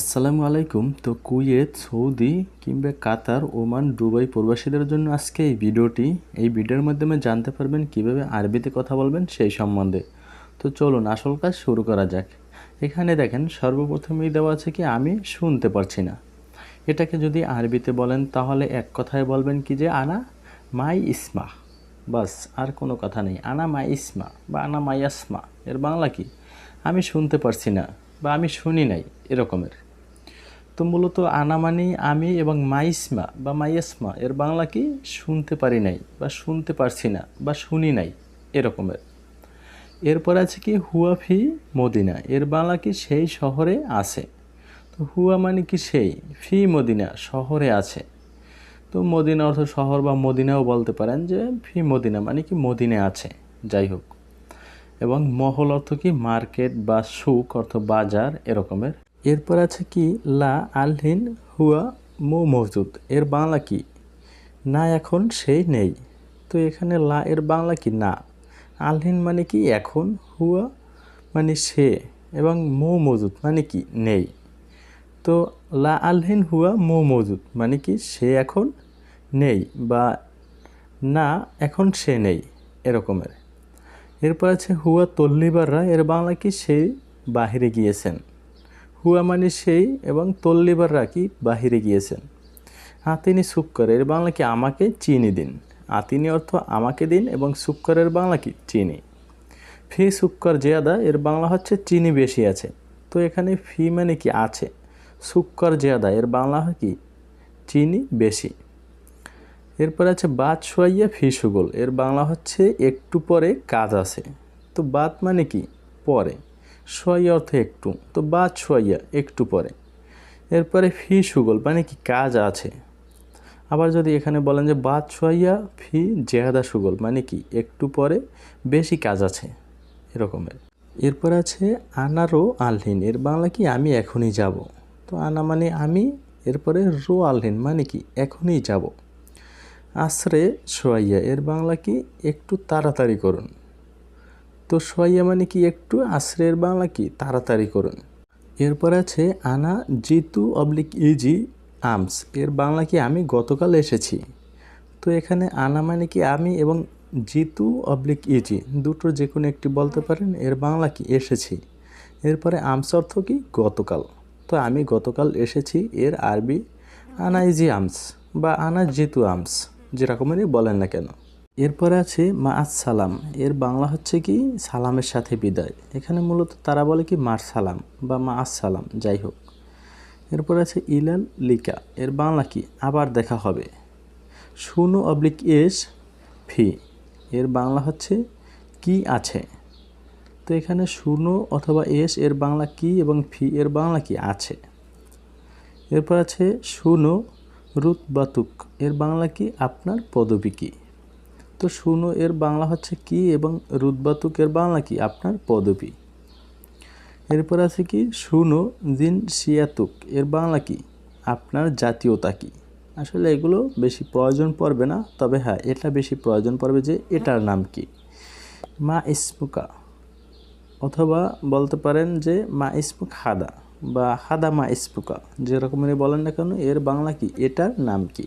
আসসালামু আলাইকুম। তো কুয়েত, সৌদি কিংবা কাতার, ওমান, দুবাই প্রবাসীদের জন্য আজকে এই ভিডিওটি। এই ভিডিওর মাধ্যমে জানতে পারবেন কীভাবে আরবিতে কথা বলবেন সেই সম্বন্ধে। তো চলুন আসল কাজ শুরু করা যাক। এখানে দেখেন, সর্বপ্রথমেই দেওয়া আছে কি, আমি শুনতে পারছি না। এটাকে যদি আরবিতে বলেন, তাহলে এক কথায় বলবেন কি যে, আনা মাই ইসমা। বাস, আর কোনো কথা নেই। আনা মাই ইসমা বা আনা মাই আসমা। এর বাংলা কি? আমি শুনতে পারছি না বা আমি শুনি নাই, এরকমের। তো মূলত আনা মানেই আমি এবং মাইসমা বা মাইয়াসমা, এর বাংলা কি? শুনতে পারি নাই বা শুনতে পারছি না বা শুনি নাই, এরকমের। এরপর আছে কি? হুয়া ফি মদিনা, এর বাংলা কি? সেই শহরে আছে। তো হুয়া মানে কি সেই? ফি মদিনা, শহরে আছে। তো মদিনা অর্থ শহর বা মদিনাও বলতে পারেন যে ফি মদিনা মানে কি মদিনে আছে, যাই হোক। এবং মহল অর্থ কি? মার্কেট বা সুক অর্থ বাজার, এরকমের। এরপর আছে কি? লা আলহিন হুয়া মো মজুদ। এর বাংলা কি? না, এখন সেই নেই। তো এখানে লা এর বাংলা কি? না। আলহিন মানে কি? এখন। হুয়া মানে সে। এবং মো মজুদ মানে কি? নেই। তো লা আলহিন হুয়া মো মজুদ মানে কি? সে এখন নেই বা না, এখন সে নেই এরকমের। এরপর আছে হুয়া তল্লিবাররা। এর বাংলা কি? সে বাহিরে গিয়েছেন। হুয়া মানে সেই এবং তল্লিবাররা কি বাহিরে গিয়েছেন। আতিনি সুক্কর এর বাংলা কি আমাকে চিনি দিন। আতিনি অর্থ আমাকে দিন এবং সুক্করের বাংলা কি চিনি। ফি সুক্কর জেয়াদা, এর বাংলা হচ্ছে চিনি বেশি আছে। তো এখানে ফি মানে কি আছে? সুক্কর জেয়াদা, এর বাংলা হয় কি? চিনি বেশি। এরপর আছে বাদ সোয়াইয়া ফি সুগল, এর বাংলা হচ্ছে একটু পরে কাজ আছে। তো বাদ মানে কি? পরে। সোয়াইয়া অর্থ একটু, তো বাদ সোয়াইয়া একটু পরে। এরপরে ফি সুগল মানে কি কাজ আছে। আবার যদি এখানে বলেন যে বাদ সোয়াইয়া ফি জেহাদা সুগল মানে কি একটু পরে বেশি কাজ আছে, এরকমের। এরপর আছে আনারো আলহিন এর বাংলা কি আমি এখনই যাব? তো আনা মানে আমি, এরপরে রো আলহিন মানে কি এখনই যাব। আশ্রে সোয়াইয়া এর বাংলা কি একটু তাড়াতাড়ি করুন। তো সোয়াইয়া মানে কি একটু আশ্রয়ের বাংলা কি? তাড়াতাড়ি করুন। এরপর আছে আনা জিতু অবলিক ইজি আমস। এর বাংলা কি আমি গতকাল এসেছি? তো এখানে আনা মানে কি আমি এবং জিতু অবলিক ইজি দুটোর যে কোনো একটি বলতে পারেন, এর বাংলা কি এসেছি? এরপরে আমস অর্থ কি গতকাল। তো আমি গতকাল এসেছি এর আরবি আনা ইজি আমস বা আনা জিতু আমস যেরকমেরই বলেন না কেন। এরপরে আছে মা সালাম। এর বাংলা হচ্ছে কি, সালামের সাথে বিদায়। এখানে মূলত তারা বলে কি, মার সালাম বা মা সালাম, যাই হোক। এরপর আছে ইলাল লিকা। এর বাংলা কি, আবার দেখা হবে। শুনো অবলিক এস, ফি। এর বাংলা হচ্ছে, কি আছে? তো এখানে শুনো অথবা এস, এর বাংলা কি এবং ফি, এর বাংলা কি আছে? এরপর আছে শুনো রুত বাতুক এর বাংলা কি, আপনার পদবী কি? তো শুনো, এর বাংলা হচ্ছে কি এবং রুদবাতুক এর বাংলা কি? আপনার পদবী। এরপর আছে কি, শুনো, জিন সিয়াতুক এর বাংলা কি? আপনার জাতীয়তা কি? আসলে এগুলো বেশি প্রয়োজন পড়বে না, তবে হ্যাঁ এটা বেশি প্রয়োজন পড়বে যে এটার নাম কি? মা ইসমুকা, অথবা বলতে পারেন যে মা ইসমুক হাদা বা হাদা মা ইসমুকা যেরকমেরই বলেন না কেন, এর বাংলা কি? এটার নাম কি?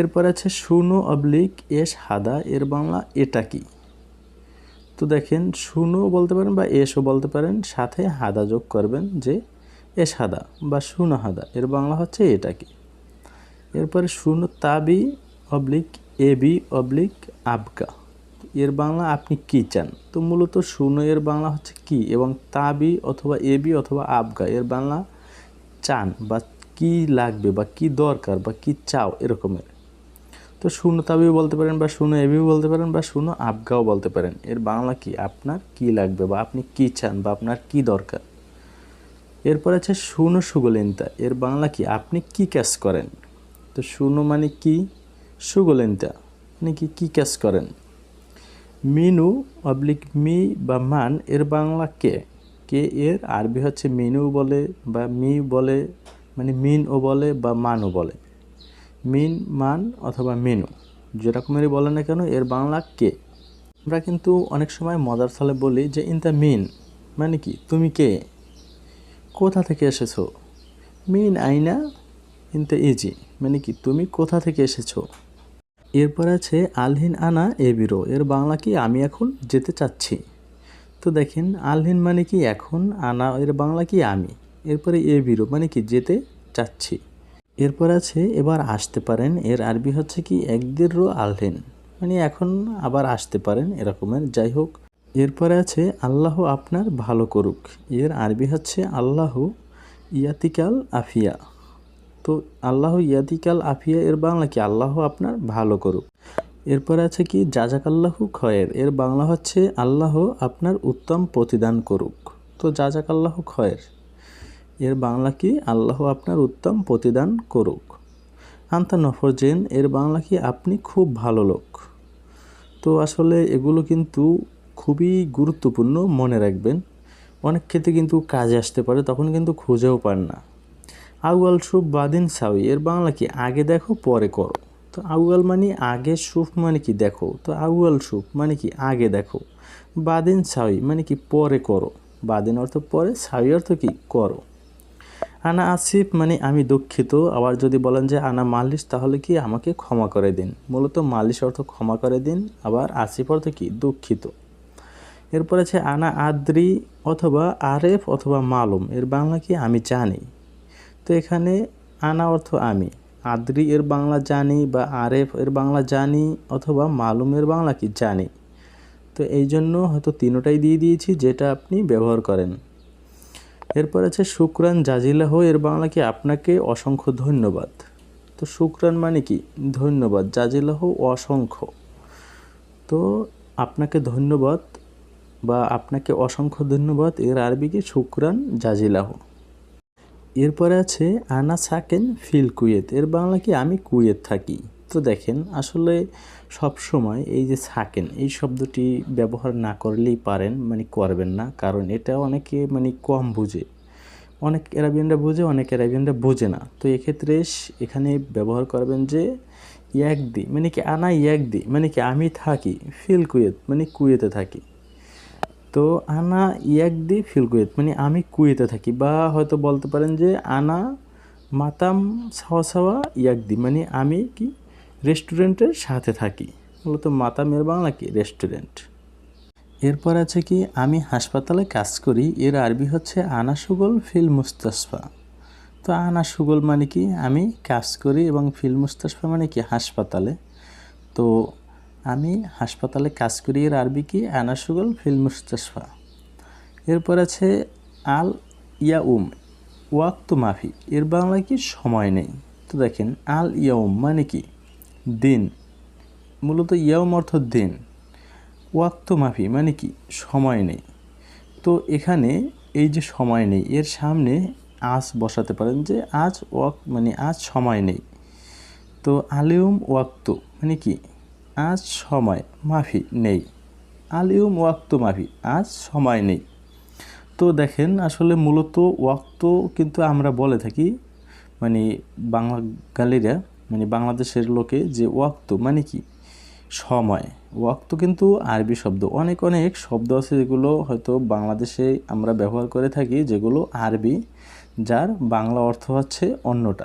এরপর আছে শুনো অবলিক এস হাদা, এর বাংলা এটা কি? তো দেখেন শুনো বলতে পারেন বা এসও বলতে পারেন, সাথে হাদা যোগ করবেন যে এস হাদা বা শুনো হাদা, এর বাংলা হচ্ছে এটা কি? এরপরে শুনো তাবি অবলিক এ বি অবলিক আবকা এর বাংলা আপনি কি চান? তো মূলত শুনো এর বাংলা হচ্ছে কি এবং তাবি অথবা এবি অথবা আবগা, এর বাংলা চান বা কি লাগবে বা কি দরকার বা কি চাও এরকমের। তো শুনো তাবিও বলতে পারেন বা শুনো এবিও বলতে পারেন বা শুনো আবগাও বলতে পারেন। এর বাংলা কি? আপনার কি লাগবে বা আপনি কি চান বা আপনার কি দরকার? এরপর আছে শুনো সুগলিন্তা। এর বাংলা কি? আপনি কি ক্যাশ করেন? তো শুনো মানে কি? সুগলিন্তা। মানে কি? কি ক্যাশ করেন? মিনু অবলিক মি বা মান, এর বাংলা কে? কে এর? আরবি হচ্ছে মিনু বলে বা মি বলে মানে মিন ও বলে বা মানও বলে। মিন মান অথবা মেনু যেরকমেরই বলে না কেন, এর বাংলা কে? আমরা কিন্তু অনেক সময় মজার ছলে বলি যে ইন দ্য মিন মানে কি? তুমি কে? কোথা থেকে এসেছ? মিন আইনা ইনতে ইজি মানে কি? তুমি কোথা থেকে এসেছ? এরপর আছে আলহিন আনা এ বিরো, এর বাংলা কি? আমি এখন যেতে চাচ্ছি। তো দেখেন, আলহিন মানে কি এখন, আনা এর বাংলা কি? আমি। এরপরে এ বিরো মানে কি? যেতে চাচ্ছি। এরপর আছে, এবার আসতে পারেন, এর আরবি হচ্ছে কি একদের রো আলহিন। মানে এখন আবার আসতে পারেন এরকমের, যাই হোক। এরপরে আছে, আল্লাহ আপনার ভালো করুক। এর আরবি হচ্ছে, আল্লাহ ইয়াতিকাল আফিয়া। তো আল্লাহ ইয়াতিকাল আফিয়া, এর বাংলা কি, আল্লাহ আপনার ভালো করুক। এরপরে আছে কি, জাজাকাল্লাহু খয়ের। এর বাংলা হচ্ছে, আল্লাহ আপনার উত্তম প্রতিদান করুক। তো জাজাকাল্লাহু খয়ের। এর বাংলা কি? আল্লাহ আপনার উত্তম প্রতিদান করুক। আন্তা নফরজেন এর বাংলা কি? আপনি খুব ভালো লোক। তো আসলে এগুলো কিন্তু খুবই গুরুত্বপূর্ণ মনে রাখবেন। অনেক ক্ষেত্রে কিন্তু কাজে আসতে পারে, তখন কিন্তু খুঁজেও পান না। আউয়াল সুফ বাদিন সাউই, এর বাংলা কি? আগে দেখো, পরে করো। তো আউয়াল মানে আগে, সুফ মানে কি? দেখো। তো আউয়াল সুফ মানে কি? আগে দেখো। বাদিন সাউই মানে কি? পরে করো। বাদিন অর্থ পরে, সাউই অর্থ কি? করো। আনা আসিফ মানে আমি দুঃখিত। আবার যদি বলেন যে আনা মালিশ, তাহলে কি আমাকে ক্ষমা করে দিন? মূলত মালিশ অর্থ ক্ষমা করে দিন, আবার আসিফ অর্থ কি? দুঃখিত। এরপর আছে আনা আদ্রি অথবা আরেফ অথবা মালুম। এর বাংলা কি? আমি জানি। তো এখানে আনা অর্থ আমি। আদ্রি এর বাংলা জানি বা আরেফ এর বাংলা জানি অথবা মালুম এর বাংলা কি? জানি। তো এই জন্য হয়তো তিনোটাই দিয়ে দিয়েছি, যেটা আপনি ব্যবহার করেন। এরপর আছে শুক্রান জাজিলাহ, এর বাংলা কি আপনাকে অসংখ্য ধন্যবাদ? তো শুক্রান মানে কি? ধন্যবাদ, জাজিলাহ অসংখ্য। তো আপনাকে ধন্যবাদ বা আপনাকে অসংখ্য ধন্যবাদ, এর আরবি কি? শুক্রান জাজিলাহ। এরপরে আছে আনা সাকেন ফিল কুয়েত, এর বাংলা কি? আমি কুয়েত থাকি। তো দেখেন, আসলে সব সময় এই যে সাকেন এই শব্দটি ব্যবহার না করলেই পারেন মানে করবেন না। কারণ এটা অনেকে মানে কম বুঝে। অনেক অ্যারাবিয়ানরা বুঝে, অনেক অ্যারাবিয়ানরা বোঝে না। তো এক্ষেত্রে এখানে ব্যবহার করবেন যে দি মানে কি আনা দি মানে কি আমি থাকি, ফিল কুয়েত মানে কুয়েতে থাকি। তো আনা দি ফিল কুয়েত মানে আমি কুয়েতে থাকি বা হয়তো বলতে পারেন যে আনা মাতাম সাওয়া সাওয়া দি মানে আমি কি রেস্টুরেন্টের সাথে থাকি। মূলত মাতামের বাংলা কি? রেস্টুরেন্ট। এরপর আছে কি, আমি হাসপাতালে কাজ করি, এর আরবি হচ্ছে আনা সুগল ফিল মুস্তাসফা। তো আনা সুগল মানে কি? আমি কাজ করি এবং ফিল মুস্তাসফা মানে কি? হাসপাতালে। তো আমি হাসপাতালে কাজ করি, এর আরবি কি? আনা সুগল ফিল মুস্তাসফা। এরপর আছে আল ইয়াউম, ওয়াক্ত মাফি। এর বাংলা কি? সময় নেই। তো দেখেন, আল ইয়াউম মানে কি? দিন, মূলত ইয়াউম অর্থ দিন। ওয়াক্ত মাফি মানে কি? সময় নেই। তো এখানে এই যে সময় নেই, এর সামনে আজ বসাতে পারেন যে আজ ওয়াক মানে আজ সময় নেই। তো আলিউম ওয়াক্ত মানে কি? আজ সময় মাফি নেই। আলিউম ওয়াক্ত মাফি, আজ সময় নেই। তো দেখেন আসলে মূলত ওয়াক্ত কিন্তু আমরা বলে থাকি মানে বাঙালিরা মানে বাংলাদেশের লোকে যে ওয়াক্ত মানে কি? সময়। ওয়াক্ত কিন্তু আরবি শব্দ। অনেক অনেক শব্দ আছে যেগুলো হয়তো বাংলাদেশে আমরা ব্যবহার করে থাকি, যেগুলো আরবি, যার বাংলা অর্থ হচ্ছে অন্যটা।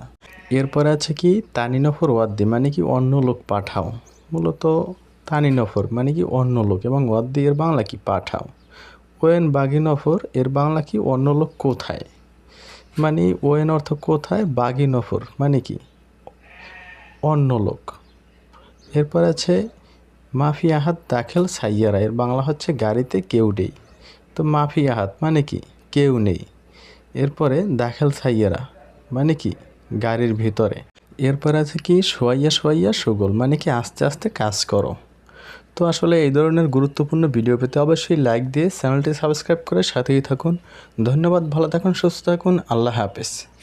এরপরে আছে কি? তানি তানিনফর ওয়াদ্দি মানে কি অন্য লোক পাঠাও। মূলত তানিনফর মানে কি অন্য লোক। এবং ওয়াদ্দি, এর বাংলা কি পাঠাও? ওয়েন বাগিনফর, এর বাংলা কি অন্য লোক কোথায়? মানে ওয়েন অর্থ কোথায়? বাগিনফর মানে কি? অন্য লোক। এরপর আছে মাফি আহাত দাখেল সাইয়ারা। এর বাংলা হচ্ছে গাড়িতে কেউ নেই। তো মাফি আহাত মানে কি? কেউ নেই। এরপরে দাখেল সাইয়ারা মানে কি? গাড়ির ভিতরে। এরপর আছে কি? সোয়াইয়া সোয়াইয়া সুগল মানে কি? আস্তে আস্তে কাজ করো। তো আসলে এই ধরনের গুরুত্বপূর্ণ ভিডিও পেতে অবশ্যই লাইক দিয়ে চ্যানেলটি সাবস্ক্রাইব করে সাথেই থাকুন। ধন্যবাদ, ভালো থাকুন, সুস্থ থাকুন। আল্লাহ হাফেজ।